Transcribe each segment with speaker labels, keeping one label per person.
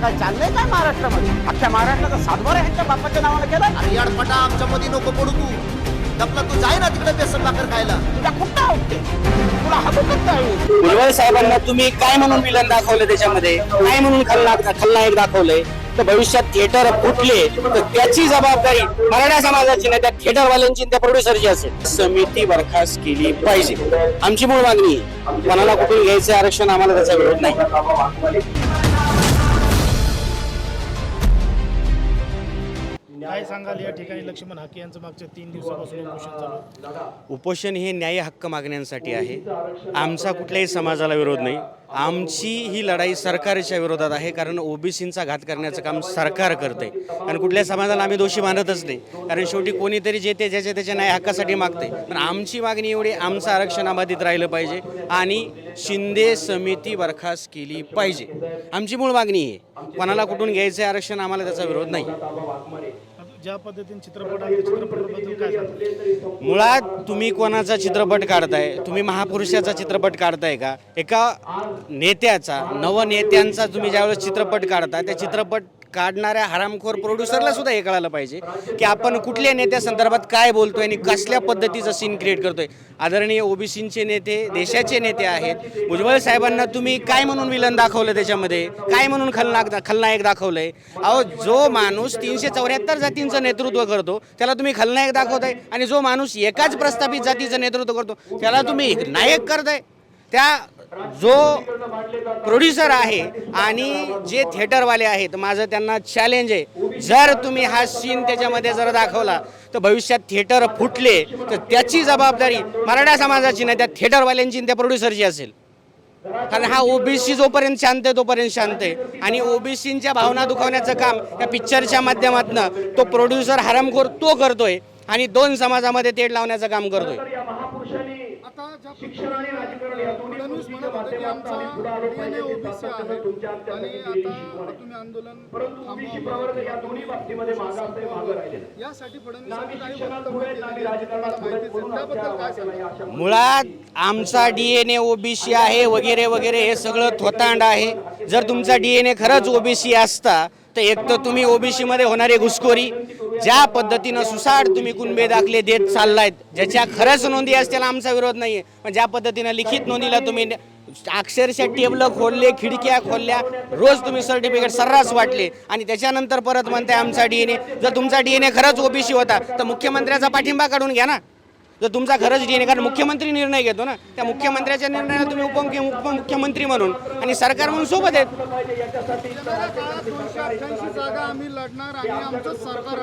Speaker 1: काय चाललंय काय महाराष्ट्रामध्ये? अख्ख्या महाराष्ट्राचा सातबारा ह्यांच्या बापाच्या नावानं केला?
Speaker 2: अरे याडपटा आमच्या मध्ये नको पडू तू. डपला तू जाय ना तिकडे बेसन भाकर खायला.
Speaker 1: तुझ्या कुठं आवडते तुला हबकत आहे?
Speaker 3: भुजबळ साहेबांना तुम्ही काय म्हणून विलन दाखवलं त्याच्यामध्ये? काय म्हणून खलनायक खलनायक दाखवलंय? तर भविष्यात थिएटर फुटले तर त्याची जबाबदारी मराठा समाजाची नाही त्या थिएटरवाल्यांची आणि त्या प्रोड्युसरची असेल. समिती बरखास्त केली पाहिजे. आमची मूळ मागणी आहे. कोणाला कुठून घ्यायचं आरक्षण आम्हाला त्याचा विरोध नाही.
Speaker 4: काय सांगाल या ठिकाणी लक्ष्मण हाके यांचं मागच्या तीन दिवसापासून उपोषण चालू
Speaker 3: उपोषण हे न्याय हक्क मागण्यांसाठी आहे. आमचा कुठल्याही समाजाला विरोध नाही. आमची ही लढाई सरकारच्या विरोधात आहे कारण ओबीसींचा घात करण्याचं काम सरकार करते कारण कुठल्या समाजाला आम्ही दोषी मानतच नाही. कारण शेवटी कोणीतरी जे ते ज्याच्या त्याच्या न्याय हक्कासाठी मागते पण आमची मागणी एवढी आमचं आरक्षण अबाधित राहिलं पाहिजे आणि शिंदे समिती बरखास्त केली पाहिजे. आमची मूळ मागणी आहे. कोणाला कुठून घ्यायचं आरक्षण आम्हाला त्याचा विरोध नाही.
Speaker 4: ज्या पद्धतीने चित्रपट आहे चित्रपटाबद्दल काय सांगाल
Speaker 3: मुळात तुम्ही कोणाचा चित्रपट काढताय? तुम्ही महापुरुषाचा चित्रपट काढताय का? एका नेत्याचा नवनेत्यांचा तुम्ही ज्यावेळेस चित्रपट काढता त्या चित्रपट काढणाऱ्या हरामखोर प्रोड्युसरला सुद्धा हे कळायला पाहिजे की आपण कुठल्या नेत्या संदर्भात काय बोलतोय आणि कसल्या पद्धतीचं सीन क्रिएट करतोय. आदरणीय ओबीसींचे नेते देशाचे नेते आहेत. भुजबळ साहेबांना तुम्ही काय म्हणून विलन दाखवलं त्याच्यामध्ये? काय म्हणून खलनायक खलनायक दाखवलंय? अहो जो माणूस तीनशे चौऱ्याहत्तर जातींचं नेतृत्व करतो त्याला तुम्ही खलनायक दाखवताय. आणि जो माणूस एकाच प्रस्थापित जातीचं नेतृत्व करतो त्याला तुम्ही नायक करताय. त्या जो प्रोड्युसर आहे आणि जे थिएटरवाले आहेत माझं त्यांना चॅलेंज आहे. जर तुम्ही हा सीन त्याच्यामध्ये जर दाखवला तर भविष्यात थिएटर फुटले तर त्याची जबाबदारी मराठा समाजाची नाही त्या थिएटरवाल्यांची त्या प्रोड्युसरची असेल. कारण हा ओबीसी जोपर्यंत शांत आहे तोपर्यंत शांत आहे. आणि ओबीसींच्या भावना दुखावण्याचं काम या पिक्चरच्या माध्यमातून तो प्रोड्युसर हरामखोर तो करतोय आणि दोन समाजामध्ये तेढ लावण्याचं काम करतोय.
Speaker 5: आता ज्या आमचा ओबीसी आहे आणि आता तुम्ही आंदोलन यासाठी
Speaker 3: मुळात आमचा डीएनए ओबीसी आहे वगैरे वगैरे हे सगळं थोतांड आहे. जर तुमचा डीएनए खरंच ओबीसी असता तर एक तर तुम्ही ओबीसी मध्ये होणारे घुसखोरी ज्या पद्धतीनं सुसाट तुम्ही कुणबे दाखले देत चाललायत ज्याच्या खरंच नोंदी असतील आमचा विरोध नाहीये. पण ज्या पद्धतीनं लिखित नोंदीला तुम्ही अक्षरशः टेबल खोलले खिडक्या खोलल्या रोज तुम्ही सर्टिफिकेट सर्रास वाटले आणि त्याच्यानंतर परत म्हणताय आमचा डीएनए जर तुमचा डीएनए खरंच ओबीसी होता तर मुख्यमंत्र्याचा पाठिंबा काढून घ्या ना. जर तुमचा खरंच डीएनए कारण मुख्यमंत्री निर्णय घेतो ना त्या मुख्यमंत्र्याच्या निर्णयाला तुम्ही उपमुख्य उपमुख्यमंत्री म्हणून आणि सरकार म्हणून सोबत आहेत.
Speaker 5: आम्ही लढणार आमचं सरकार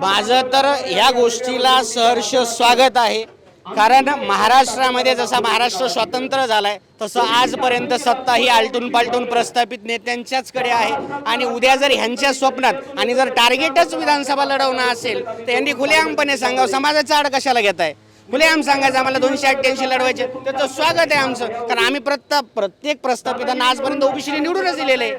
Speaker 3: माझं तर ह्या गोष्टीला सहर्ष स्वागत आहे. कारण महाराष्ट्रामध्ये जसा महाराष्ट्र स्वतंत्र झालाय तसं आजपर्यंत सत्ता ही आलटून पालटून प्रस्थापित नेत्यांच्याच कडे आहे. आणि उद्या जर ह्यांच्या स्वप्नात आणि जर टार्गेटच विधानसभा लढवणं असेल तर यांनी खुलेआमपणे सांगावं समाजाचा आड कशाला घेताय? खुलेआम सांगायचं आम्हाला दोनशे अठ्ठ्याऐंशी लढवायचे त्याचं स्वागत आहे आमचं. कारण आम्ही प्रत्ता प्रत्येक प्रस्थापितांना आजपर्यंत ओबीसीने निवडूनच दिलेलं आहे.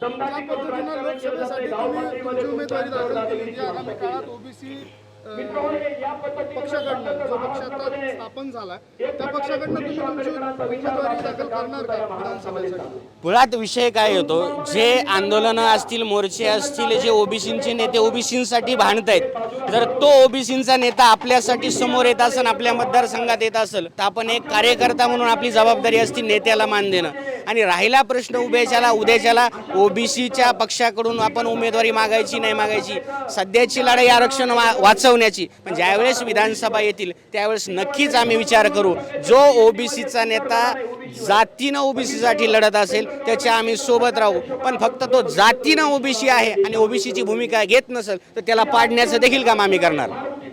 Speaker 5: ज्या पद्धतीनं लोकसभेसाठी उमेदवारी दाखल केली. आगामी काळात ओबीसी पक्षाकडनं जो पक्ष आता स्थापन झाला त्या पक्षाकडनं तुम्ही तुमची उमेदवारी दाखल करणार का विधानसभेसाठी?
Speaker 3: मुळात विषय काय होतो? जे आंदोलनं असतील मोर्चे असतील जे ओबीसींचे नेते ओबीसींसाठी भांडतायत जर तो ओबीसींचा नेता आपल्यासाठी समोर येत असेल आपल्या मतदारसंघात येत असेल तर आपण एक कार्यकर्ता म्हणून आपली जबाबदारी असती नेत्याला मान देणं. आणि राहिला प्रश्न उद्याच्याला उद्याच्याला ओबीसीच्या पक्षाकडून आपण उमेदवारी मागायची नाही मागायची सध्याची लढाई आरक्षण वा वाचवण्याची. पण ज्यावेळेस विधानसभा येतील त्यावेळेस नक्कीच आम्ही विचार करू. जो ओबीसीचा नेता जातीनं ओबीसीसाठी लढत असेल त्याच्या आम्ही सोबत राहू. पण फक्त तो जातीनं ओबीसी आहे आणि ओबीसीची भूमिका घेत नसेल तर त्याला पाडण्याचं देखील काम आम्ही करणार.